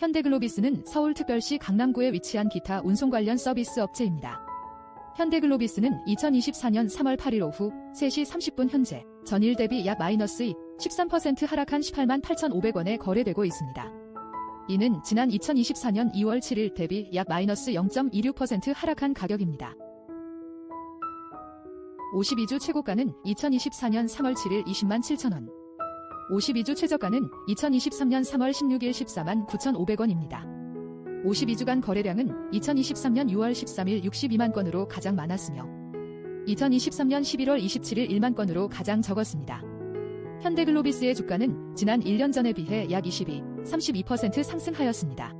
현대글로비스는 서울특별시 강남구에 위치한 기타 운송 관련 서비스 업체입니다. 현대글로비스는 2024년 3월 8일 오후 3시 30분 현재 전일 대비 약 마이너스 13% 하락한 18만 8,500원에 거래되고 있습니다. 이는 지난 2024년 2월 7일 대비 약 마이너스 0.26% 하락한 가격입니다. 52주 최고가는 2024년 3월 7일 20만 7천원. 52주 최저가는 2023년 3월 16일 14만 9,500원입니다. 52주간 거래량은 2023년 6월 13일 62만 건으로 가장 많았으며 2023년 11월 27일 1만 건으로 가장 적었습니다. 현대글로비스의 주가는 지난 1년 전에 비해 약 22, 32% 상승하였습니다.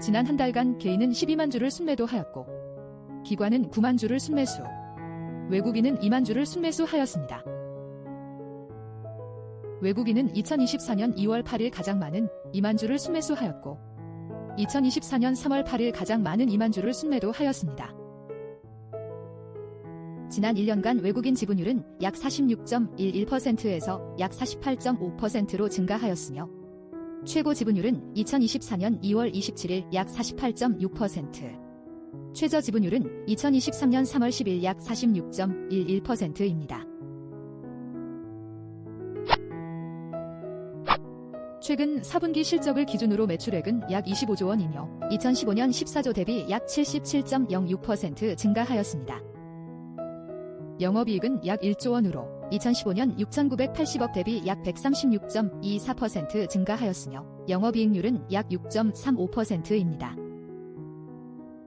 지난 한 달간 개인은 12만 주를 순매도하였고 기관은 9만 주를 순매수, 외국인은 2만 주를 순매수하였습니다. 외국인은 2024년 2월 8일 가장 많은 2만 주를 순매수하였고 2024년 3월 8일 가장 많은 2만 주를 순매도 하였습니다. 지난 1년간 외국인 지분율은 약 46.11%에서 약 48.5%로 증가하였으며 최고 지분율은 2024년 2월 27일 약 48.6%, 최저 지분율은 2023년 3월 10일 약 46.11%입니다. 최근 4분기 실적을 기준으로 매출액은 약 25조 원이며 2015년 14조 대비 약 77.06% 증가하였습니다. 영업이익은 약 1조 원으로 2015년 6,980억 대비 약 136.24% 증가하였으며 영업이익률은 약 6.35%입니다.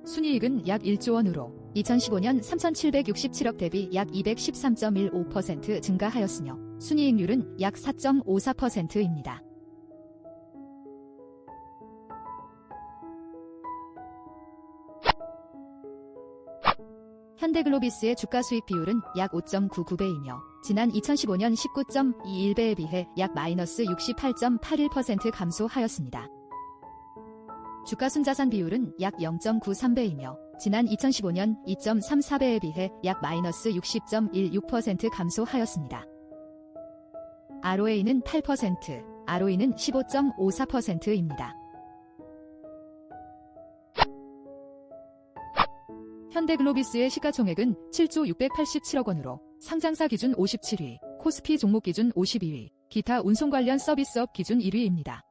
순이익은 약 1조 원으로 2015년 3,767억 대비 약 213.15% 증가하였으며 순이익률은 약 4.54%입니다. 현대글로비스의 주가 수익 비율은 약 5.99배이며 지난 2015년 19.21배에 비해 약 마이너스 68.81% 감소하였습니다. 주가 순자산 비율은 약 0.93배이며 지난 2015년 2.34배에 비해 약 마이너스 60.16% 감소하였습니다. ROA는 8%, ROE는 15.54%입니다. 현대글로비스의 시가총액은 7조 687억 원으로 상장사 기준 57위, 코스피 종목 기준 52위, 기타 운송 관련 서비스업 기준 1위입니다.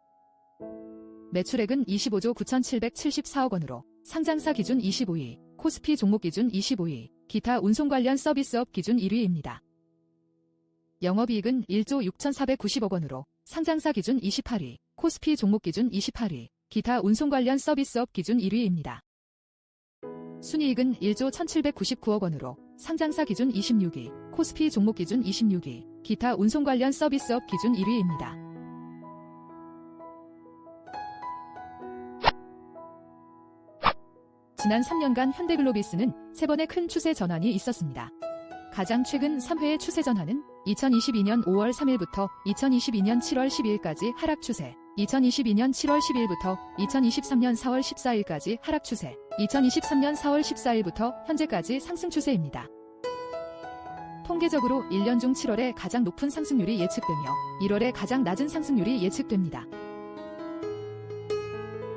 매출액은 25조 9,774억 원으로 상장사 기준 25위, 코스피 종목 기준 25위, 기타 운송 관련 서비스업 기준 1위입니다. 영업이익은 1조 6,490억 원으로 상장사 기준 28위, 코스피 종목 기준 28위, 기타 운송 관련 서비스업 기준 1위입니다. 순이익은 1조 1,799억 원으로 상장사 기준 26위, 코스피 종목 기준 26위, 기타 운송 관련 서비스업 기준 1위입니다. 지난 3년간 현대글로비스는 3번의 큰 추세 전환이 있었습니다. 가장 최근 3회의 추세 전환은 2022년 5월 3일부터 2022년 7월 12일까지 하락 추세, 2022년 7월 10일부터 2023년 4월 14일까지 하락 추세, 2023년 4월 14일부터 현재까지 상승 추세입니다. 통계적으로 1년 중 7월에 가장 높은 상승률이 예측되며 1월에 가장 낮은 상승률이 예측됩니다.